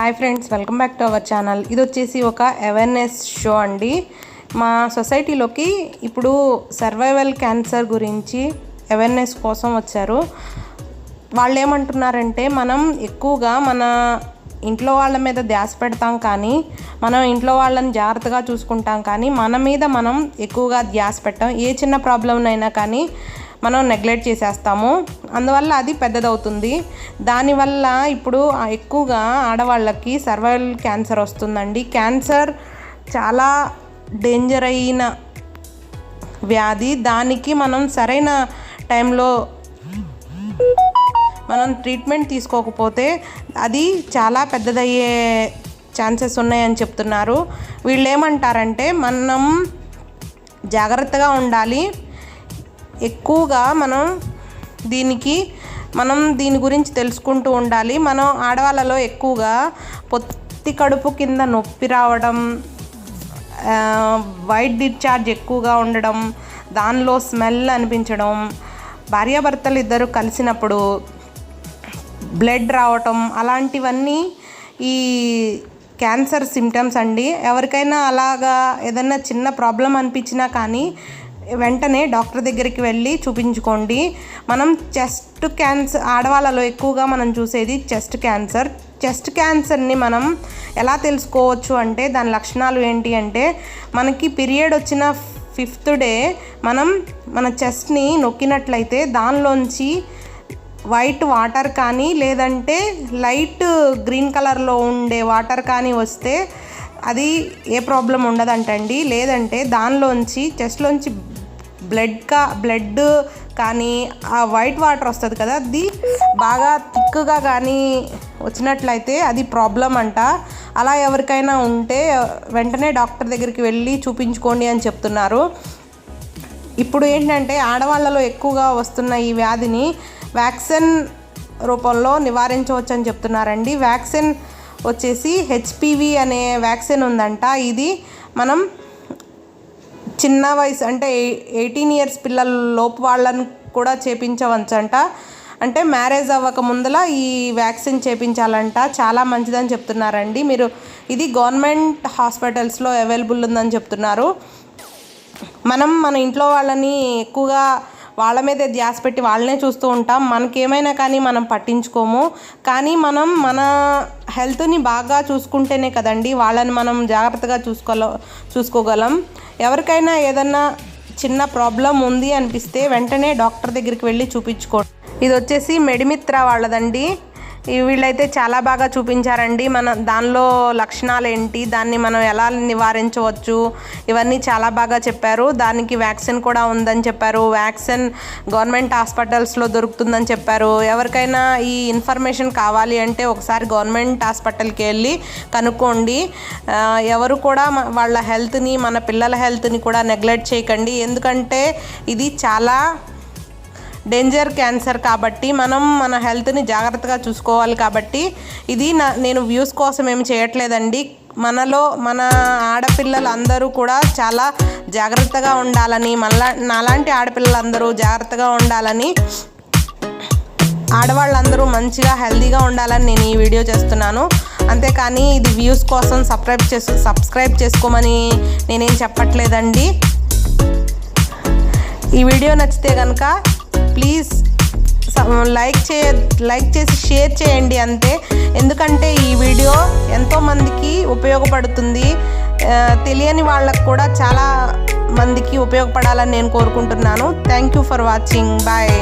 Hi friends welcome back to our channel ఇది వచ్చేసి ఒక అవేర్నెస్ షో అండి. మా సొసైటీలోకి ఇప్పుడు సర్వైవల్ క్యాన్సర్ గురించి అవేర్నెస్ కోసం వచ్చారు. వాళ్ళు ఏమంటున్నారంటే మనం ఎక్కువగా మన ఇంట్లో వాళ్ళ మీద ధ్యాస పెడతాం కానీ మనం ఇంట్లో వాళ్ళని జాగ్రత్తగా చూసుకుంటాం కానీ మన మీద మనం ఎక్కువగా ధ్యాస పెట్టాం. ఏ చిన్న ప్రాబ్లంనైనా కానీ మనం నెగ్లెక్ట్ చేసేస్తాము. అందువల్ల అది పెద్దదవుతుంది. దానివల్ల ఇప్పుడు ఎక్కువగా ఆడవాళ్ళకి సర్వైవల్ క్యాన్సర్ వస్తుందండి. క్యాన్సర్ చాలా డేంజర్ అయిన వ్యాధి. దానికి మనం సరైన టైంలో మనం ట్రీట్మెంట్ తీసుకోకపోతే అది చాలా పెద్దదయ్యే ఛాన్సెస్ ఉన్నాయని చెప్తున్నారు. వీళ్ళు ఏమంటారంటే మనం జాగ్రత్తగా ఉండాలి. ఎక్కువగా మనం దీనికి మనం దీని గురించి తెలుసుకుంటూ ఉండాలి. మనం ఆడవాళ్ళలో ఎక్కువగా పొత్తి కడుపు కింద నొప్పి రావడం వైట్ డిశ్చార్జ్ ఎక్కువగా ఉండడం దానిలో స్మెల్ అనిపించడం భార్యాభర్తలు ఇద్దరు కలిసినప్పుడు బ్లడ్ రావటం అలాంటివన్నీ ఈ క్యాన్సర్ సిమ్టమ్స్ అండి. ఎవరికైనా అలాగా ఏదైనా చిన్న ప్రాబ్లం అనిపించినా కానీ వెంటనే డాక్టర్ దగ్గరికి వెళ్ళి చూపించుకోండి. మనం చెస్ట్ క్యాన్సర్ ఆడవాళ్ళలో ఎక్కువగా మనం చూసేది చెస్ట్ క్యాన్సర్. చెస్ట్ క్యాన్సర్ని మనం ఎలా తెలుసుకోవచ్చు అంటే దాని లక్షణాలు ఏంటి అంటే మనకి పీరియడ్ వచ్చిన ఫిఫ్త్ డే మనం మన చెస్ట్ని నొక్కినట్లయితే దానిలోంచి వైట్ వాటర్ కానీ లేదంటే లైట్ గ్రీన్ కలర్లో ఉండే వాటర్ కానీ వస్తే అది ఏ ప్రాబ్లం ఉండదంటండి. లేదంటే దానిలోంచి చెస్ట్లోంచి బ్లడ్ కా బ్లడ్ కానీ ఆ వైట్ వాటర్ వస్తుంది కదా అది బాగా థిక్గా కానీ వచ్చినట్లయితే అది ప్రాబ్లం అంట. అలా ఎవరికైనా ఉంటే వెంటనే డాక్టర్ దగ్గరికి వెళ్ళి చూపించుకోండి అని చెప్తున్నారు. ఇప్పుడు ఏంటంటే ఆడవాళ్ళలో ఎక్కువగా వస్తున్న ఈ వ్యాధిని వ్యాక్సిన్ రూపంలో నివారించవచ్చు అని చెప్తున్నారండి. వ్యాక్సిన్ వచ్చేసి హెచ్పివి అనే వ్యాక్సిన్ ఉందంట. ఇది మనం చిన్న వయసు అంటే ఎయిటీన్ ఇయర్స్ పిల్లల లోపు వాళ్ళని కూడా చేపించవచ్చంట. అంటే మ్యారేజ్ అవ్వక ముందల ఈ వ్యాక్సిన్ చేపించాలంట. చాలా మంచిదని చెప్తున్నారండి. మీరు ఇది గవర్నమెంట్ హాస్పిటల్స్లో అవైలబుల్ ఉందని చెప్తున్నారు. మనం మన ఇంట్లో వాళ్ళని ఎక్కువగా వాళ్ళ మీదే ధ్యాస పెట్టి వాళ్ళనే చూస్తూ ఉంటాం. మనకేమైనా కానీ మనం పట్టించుకోము. కానీ మనం మన హెల్త్ని బాగా చూసుకుంటేనే కదండి వాళ్ళని మనం జాగ్రత్తగా చూసుకోగల చూసుకోగలం. ఎవరికైనా ఏదన్నా చిన్న ప్రాబ్లం ఉంది అనిపిస్తే వెంటనే డాక్టర్ దగ్గరికి వెళ్ళి చూపించుకోండి. ఇది వచ్చేసి మెడిమిత్ర వాళ్ళదండి. వీళ్ళైతే చాలా బాగా చూపించారండి. మన దానిలో లక్షణాలు ఏంటి దాన్ని మనం ఎలా నివారించవచ్చు? ఇవన్నీ చాలా బాగా చెప్పారు. దానికి వ్యాక్సిన్ కూడా ఉందని చెప్పారు. వ్యాక్సిన్ గవర్నమెంట్ హాస్పిటల్స్లో దొరుకుతుందని చెప్పారు. ఎవరికైనా ఈ ఇన్ఫర్మేషన్ కావాలి అంటే ఒకసారి గవర్నమెంట్ హాస్పిటల్కి వెళ్ళి కనుక్కోండి. ఎవరు కూడా వాళ్ళ హెల్త్ని మన పిల్లల హెల్త్ని కూడా నెగ్లెక్ట్ చేయకండి. ఎందుకంటే ఇది చాలా డేంజర్ క్యాన్సర్ కాబట్టి మనం మన హెల్త్ని జాగ్రత్తగా చూసుకోవాలి కాబట్టి ఇది నా నేను వ్యూస్ కోసం ఏమి చేయట్లేదండి. మనలో మన ఆడపిల్లలు అందరూ కూడా చాలా జాగ్రత్తగా ఉండాలని మళ్ళా నాలాంటి ఆడపిల్లలందరూ జాగ్రత్తగా ఉండాలని ఆడవాళ్ళందరూ మంచిగా హెల్తీగా ఉండాలని నేను ఈ వీడియో చేస్తున్నాను. అంతేకాని ఇది వ్యూస్ కోసం సబ్స్క్రైబ్ చేసు సబ్స్క్రైబ్ చేసుకోమని నేనేం చెప్పట్లేదండి. ఈ వీడియో నచ్చితే కనుక ప్లీజ్ లైక్ చే లైక్ చేసి షేర్ చేయండి అంతే. ఎందుకంటే ఈ వీడియో ఎంతోమందికి ఉపయోగపడుతుంది. తెలియని వాళ్ళకు కూడా చాలా మందికి ఉపయోగపడాలని నేను కోరుకుంటున్నాను. Thank you for watching bye